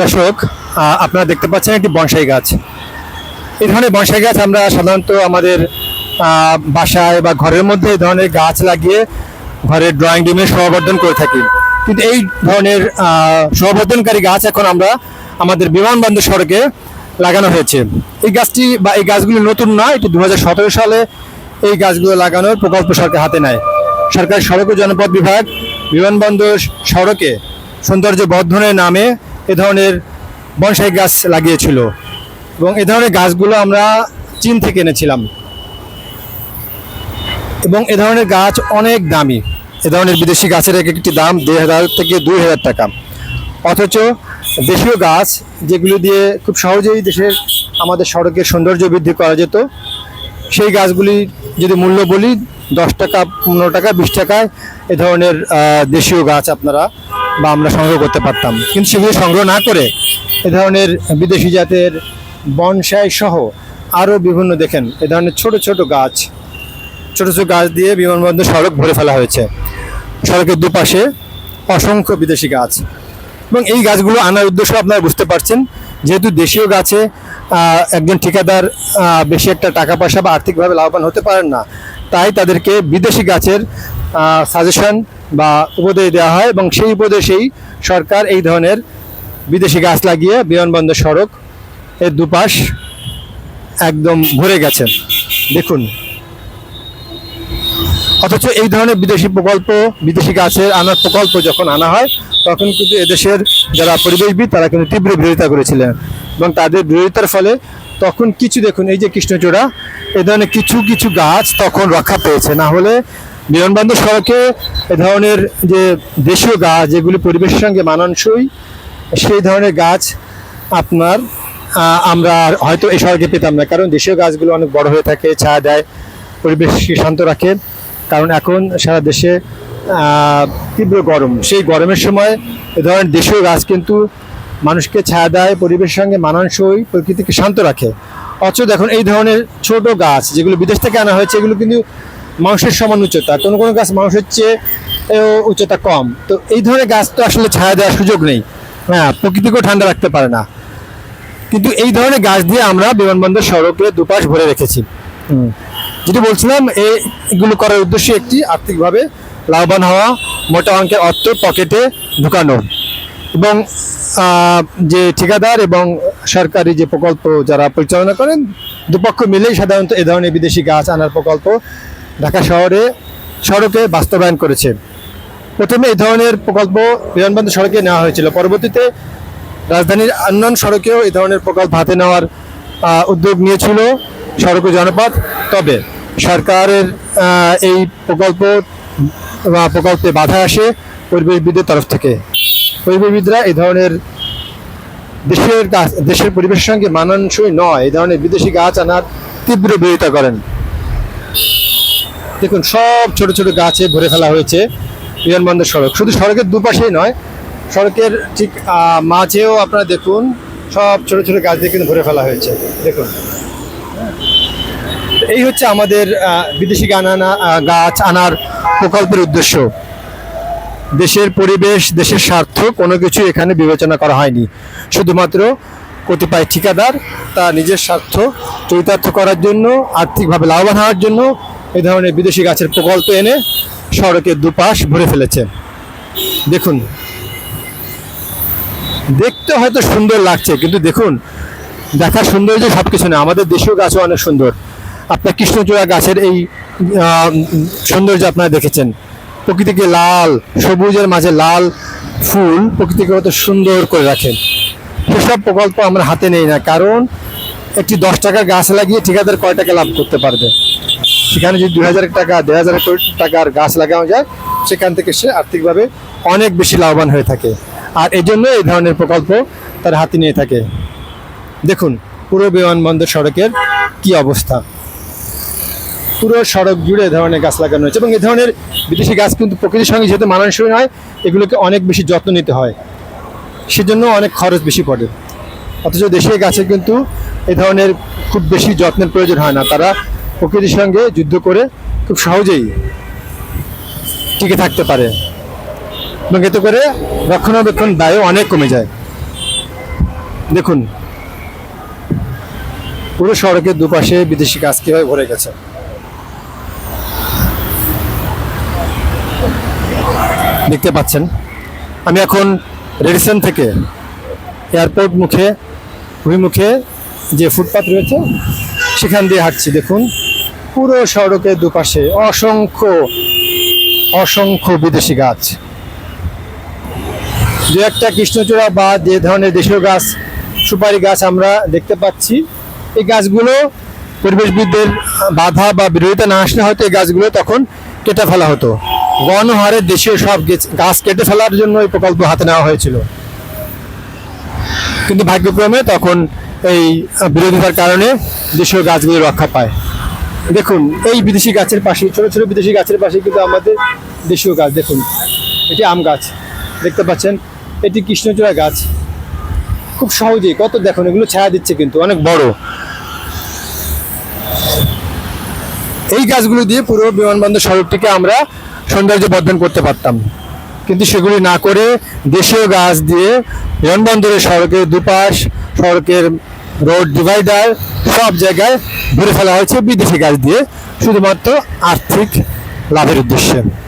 দর্শক আপনারা দেখতে পাচ্ছেন একটি বনসাই গাছ। এই ধরনের বনসাই গাছ আমরা সাধারণত আমাদের বাসায় বা ঘরের মধ্যে এই ধরনের গাছ লাগিয়ে ঘরের ড্রয়িং রুমে শোভাবর্ধন করে থাকি। কিন্তু এই ধরনের আহ, শোভাবর্ধনকারী গাছ এখন আমরা আমাদের বিমানবন্দর সড়কে লাগানো হয়েছে। এই গাছটি বা এই গাছগুলি নতুন না এটি দু হাজার সতেরো সালে এই গাছগুলো লাগানোর প্রকল্প সরকার হাতে নেয়। সরকার সড়ক ও জনপথ বিভাগ বিমানবন্দর সড়কে সৌন্দর্য বর্ধনের নামে এ ধরনের বনসাই গাছ লাগিয়েছিল এবং এ ধরনের গাছগুলো আমরা চীন থেকে এনেছিলাম। এবং এ ধরনের গাছ অনেক দামি। এ ধরনের বিদেশি গাছের এক একটি দাম দেড় হাজার থেকে দুই হাজার টাকা। অথচ দেশীয় গাছ যেগুলো দিয়ে খুব সহজেই দেশের আমাদের সড়কের সৌন্দর্য বৃদ্ধি করা যেত, সেই গাছগুলি যদি মূল্য বলি দশ টাকা, পনেরো টাকা, বিশ টাকায় এ ধরনের দেশীয় গাছ আপনারা বা আমরা সংগ্রহ করতে পারতাম। কিন্তু সেগুলি সংগ্রহ না করে এ ধরনের বিদেশি জাতের বনসাই সহ আরও বিভিন্ন দেখেন, এ ধরনের ছোট ছোট গাছ, ছোট ছোট গাছ দিয়ে বিমানবন্দর সড়ক ভরে ফেলা হয়েছে। সড়কের দুপাশে অসংখ্য বিদেশি গাছ। এবং এই গাছগুলো আনার উদ্দেশ্য আপনারা বুঝতে পারছেন, যেহেতু দেশীয় গাছে একজন ঠিকাদার বেশি একটা টাকা পয়সা বা আর্থিকভাবে লাভবান হতে পারেন না। তাই তাদেরকে বিদেশি গাছের সাজেশন বা উপদেশ দেওয়া হয় এবং সেই উপদেশেই সরকার এই ধরনের বিদেশি গাছ লাগিয়ে বিমানবন্দর সড়ক এর দুপাশ একদম ভরে গেছেন দেখুন অথচ এই ধরনের বিদেশি প্রকল্প, বিদেশি গাছের আনার প্রকল্প যখন আনা হয়, তখন কিন্তু এদেশের যারা পরিবেশবিদ, তারা কিন্তু তীব্র বিরোধিতা করেছিলেন। এবং তাদের বিরোধিতার ফলে তখন কিছু দেখুন, এই যে কৃষ্ণচূড়া, এ ধরনের কিছু কিছু গাছ তখন রক্ষা পেয়েছে। না হলে বিমানবন্দর সড়কে এ ধরনের যে দেশীয় গাছ, যেগুলি পরিবেশের সঙ্গে মানানসই, সেই ধরনের গাছ আপনার আমরা হয়তো এই সড়কে পেতাম না। কারণ দেশীয় গাছগুলো অনেক বড় হয়ে থাকে, ছায়া দেয়, পরিবেশকে শান্ত রাখে। কারণ এখন সারা দেশে তীব্র গরম। সেই গরমের সময় এ ধরনের দেশীয় গাছ কিন্তু মানুষকে ছায়া দেয়, পরিবেশের সঙ্গে মানানসই প্রকৃতিকে শান্ত রাখে। অথচ দেখুন, এই ধরনের ছোট গাছ যেগুলো বিদেশ থেকে আনা হয়েছে, এগুলো কিন্তু মানুষের সমান উচ্চতা। কোনো কোনো গাছ মানুষের চেয়ে উচ্চতা কম। তো এই ধরনের গাছ তো আসলে ছায়া দেওয়ার সুযোগ নেই। হ্যাঁ প্রকৃতিকেও ঠান্ডা রাখতে পারে না। কিন্তু এই ধরনের গাছ দিয়ে আমরা বিমানবন্দর সড়কে দুপাশ ভরে রেখেছি। হুম। যেটি বলছিলাম এই- এগুলো করার উদ্দেশ্য একটি, আর্থিকভাবে লাভবান হওয়া, মোটা অঙ্কের অর্থ পকেটে ঢুকানো। এবং যে ঠিকাদার এবং সরকারি যে প্রকল্প যারা পরিচালনা করেন, দুপক্ষ মিলেই সাধারণত এ ধরনের বিদেশি গাছ আনার প্রকল্প ঢাকা শহরে, সড়কে বাস্তবায়ন করেছে। প্রথমে এই ধরনের প্রকল্প বিমানবন্দর সড়কে নেওয়া হয়েছিল। পরবর্তীতে রাজধানীর অন্যান্য সড়কেও এই ধরনের প্রকল্প হাতে নেওয়ার উদ্যোগ নিয়েছিল সড়ক জনপথ। তবে সরকারের এই প্রকল্প বা প্রকল্পে বাধা আসে পরিবেশবিদের তরফ থেকে। পরিবেশবিদরা এই ধরনের দেশের গাছ, দেশের পরিবেশের সঙ্গে মানানসই নয়। এই ধরনের বিদেশি গাছ আনার তীব্র বিরোধিতা করেন। দেখুন, সব ছোট ছোট গাছে ভরে ফেলা হয়েছে বিমানবন্দর সড়ক। শুধু সড়কের দুপাশেই নয়, সড়কের ঠিক মাঝেও আপনারা দেখুন সব ছোট ছোট গাছ দিয়ে কিন্তু ভরে ফেলা হয়েছে। দেখুন। এই হচ্ছে আমাদের বিদেশি আনা গাছ আনার প্রকল্পের উদ্দেশ্য। দেশের পরিবেশ, দেশের স্বার্থ, কোনো কিছু এখানে বিবেচনা করা হয়নি। শুধুমাত্র কতিপয় ঠিকাদার, তার নিজের স্বার্থ চরিতার্থ করার জন্য, আর্থিকভাবে লাভবান হওয়ার জন্য এই ধরনের বিদেশি গাছের প্রকল্প এনে সড়কের দুপাশ ভরে ফেলেছে। দেখুন। দেখতে হয়তো সুন্দর লাগছে, কিন্তু দেখুন দেখার সৌন্দর্য সব কিছু না, আমাদের দেশীয় গাছও অনেক সুন্দর। আপনার কৃষ্ণচূড়া গাছের এই সৌন্দর্য আপনারা দেখেছেন। প্রকৃতিকে লাল, সবুজের মাঝে লাল ফুল প্রকৃতিকে কত সুন্দর করে রাখেন সেসব প্রকল্প আমরা হাতে নেই না, কারণ একটি দশ টাকার গাছ লাগিয়ে ঠিকাদার কয় টাকা লাভ করতে পারবে? সেখানে যদি দুই হাজার টাকা, দেড় হাজার টাকার গাছ লাগানো যায়, সেখান থেকে সে আর্থিকভাবে অনেক বেশি লাভবান হয়ে থাকে। আর এই জন্য এই ধরনের প্রকল্প তার হাতে নিয়ে থাকে। দেখুন, পুরো বিমানবন্দর সড়কের কি অবস্থা। পুরো সড়ক জুড়ে ধরনের গাছ লাগানো হয়েছে এবং এ ধরনের বিদেশি গাছ কিন্তু প্রকৃতির সঙ্গে যেহেতু মানানসই নয়, এগুলোকে অনেক বেশি যত্ন নিতে হয়। সেজন্য অনেক খরচ বেশি পড়ে। অথচ দেশীয় গাছে কিন্তু এ ধরনের খুব বেশি যত্নের প্রয়োজন হয় না। তারা প্রকৃতির সঙ্গে যুদ্ধ করে খুব সহজেই টিকে থাকতে পারে। এবং এতে করে রক্ষণাবেক্ষণ দায়ও অনেক কমে যায়। দেখুন, পুরো সড়কের দুপাশে বিদেশি গাছ কীভাবে ভরে গেছে। দেখতে পাচ্ছেন, আমি এখন রেডিসন থেকে এয়ারপোর্ট মুখে, অভিমুখে যে ফুটপাথ রয়েছে, সেখান দিয়ে হাঁটছি। দেখুন, পুরো সড়কের দুপাশে অসংখ্য অসংখ্য বিদেশি গাছ। দু একটা কৃষ্ণচূড়া বা যে ধরনের দেশীয় গাছ, সুপারি গাছ আমরা দেখতে পাচ্ছি। এই গাছগুলো পরিবেশবিদদের বাধা বা বিরোধিতা না আসলে হয়তো এই গাছগুলো তখন কেটে ফেলা হতো। গণহারে দেশীয় সব গেছ- কেটে ফেলার জন্য এই প্রকল্প হাতে নেওয়া হয়েছিল। কিন্তু ভাগ্যক্রমে তখন এই বিরোধিতার কারণে দেশীয় গাছগুলো রক্ষা পায়। দেখুন, এই বিদেশি গাছের পাশে, ছোট ছোট বিদেশি গাছের পাশে কিন্তু আমাদের দেশীয় গাছ, দেখুন, এটি আম গাছ, দেখতে পাচ্ছেন। এটি কৃষ্ণচূড়া গাছ। খুব সহজেই, কত দেখুন, এগুলো ছায়া দিচ্ছে কিন্তু, অনেক বড়। এই গাছগুলো দিয়ে পুরো বিমানবন্দর সড়কটিকে আমরা সৌন্দর্য বর্ধন করতে পারতাম। কিন্তু সেগুলি না করে দেশীয় গাছ দিয়ে বিমানবন্দরের সড়কের দুপাশ, সড়কের রোড ডিভাইডার, সব জায়গায় ঘুরে ফেলা হয়েছে বিদেশি গাছ দিয়ে, শুধুমাত্র আর্থিক লাভের উদ্দেশ্যে।